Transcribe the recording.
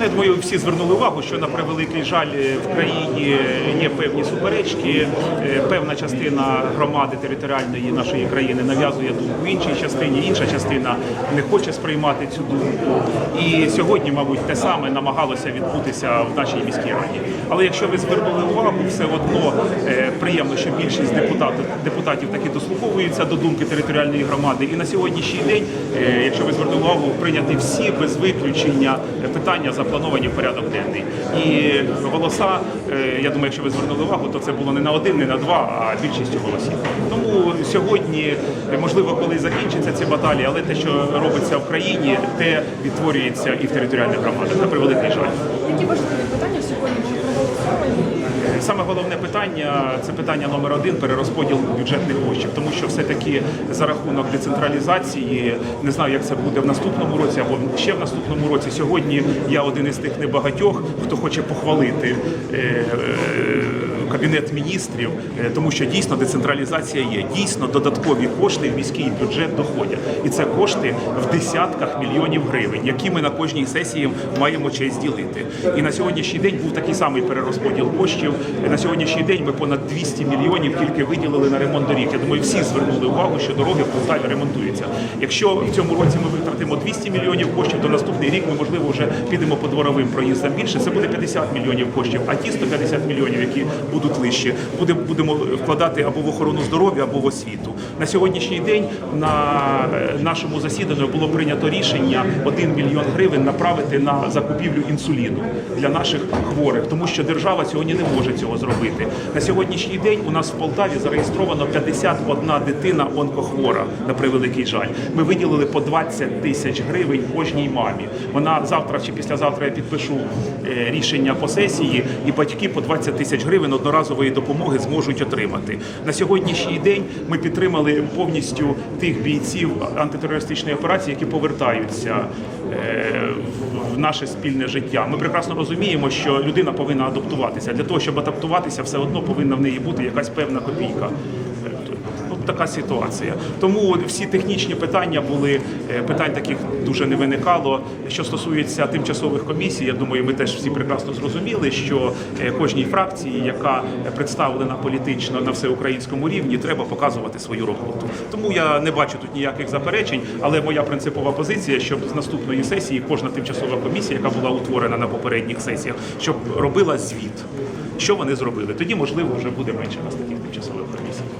Я думаю, всі звернули увагу, що на превеликий жаль в країні є певні суперечки. Е, Певна частина громади територіальної нашої країни нав'язує думку іншій частині, інша частина не хоче сприймати цю думку. І сьогодні, мабуть, те саме намагалося відбутися в нашій міській раді. Але якщо ви звернули увагу, все одно е, приємно, що більшість депутатів депутатів таки дослуховуються до думки територіальної громади. І на сьогоднішній день, е, якщо ви звернули увагу, прийняті всі без виключення питання заплановані в порядок денний. І голоса, е, я думаю, якщо ви звернули увагу, то це було не на один, не на два, а більшістю голосів. Тому сьогодні, можливо, коли закінчаться ці баталії, але те, що робиться в країні, те відтворюється і в територіальних громадах. На превеликий жаль. Які важливі питання сьогодні проголосовані? Саме головне питання це питання номер один перерозподіл бюджетних коштів, тому що все-таки за рахунок децентралізації не знаю, як це буде в наступному році або ще в наступному році. Сьогодні я один із тих небагатьох, хто хоче похвалити е, е, кабінет міністрів, е, тому що дійсно децентралізація є. Дійсно додаткові кошти в міський бюджет доходять, і це кошти в десятках мільйонів гривень, які ми на кожній сесії маємо честь ділити. І на сьогоднішній день був такий самий перерозподіл коштів. На сьогоднішній день ми понад 200 мільйонів тільки виділили на ремонт доріг. Я думаю, всі звернули увагу, що дороги в Полтаві ремонтуються. Якщо в цьому році ми витратимо 200 мільйонів коштів, то наступний рік ми можливо вже підемо по дворовим проїздам більше. Це буде 50 мільйонів коштів. А ті 150 мільйонів, які будуть лишні, будемо вкладати або в охорону здоров'я, або в освіту. На сьогоднішній день на е, нашому засіданні було прийнято рішення 1 мільйон гривень направити на закупівлю інсуліну для наших хворих, тому що держава сьогодні не може цього зробити. На сьогоднішній день у нас в Полтаві зареєстровано 51 дитина онкохвора на превеликий жаль. Ми виділили по 20 тисяч гривень кожній мамі. Вона завтра чи післязавтра я підпишу е, рішення по сесії, і батьки по 20 тисяч гривень одноразової допомоги зможуть отримати. На сьогоднішній день ми підтримали повністю тих бійців антитерористичної операції, які повертаються е, в наше спільне життя. Ми прекрасно розуміємо, що людина повинна адаптуватися. Для того, щоб адаптуватися, все одно повинна в неї бути якась певна копійка. Така ситуація. Тому всі технічні питання були, е, питань таких дуже не виникало. Що стосується тимчасових комісій, я думаю, ми теж всі прекрасно зрозуміли, що е, кожній фракції, яка представлена політично на всеукраїнському рівні, треба показувати свою роботу. Тому я не бачу тут ніяких заперечень, але моя принципова позиція, щоб з наступної сесії кожна тимчасова комісія, яка була утворена на попередніх сесіях, щоб робила звіт, що вони зробили. Тоді, можливо, вже буде менше нас таких тимчасових комісій.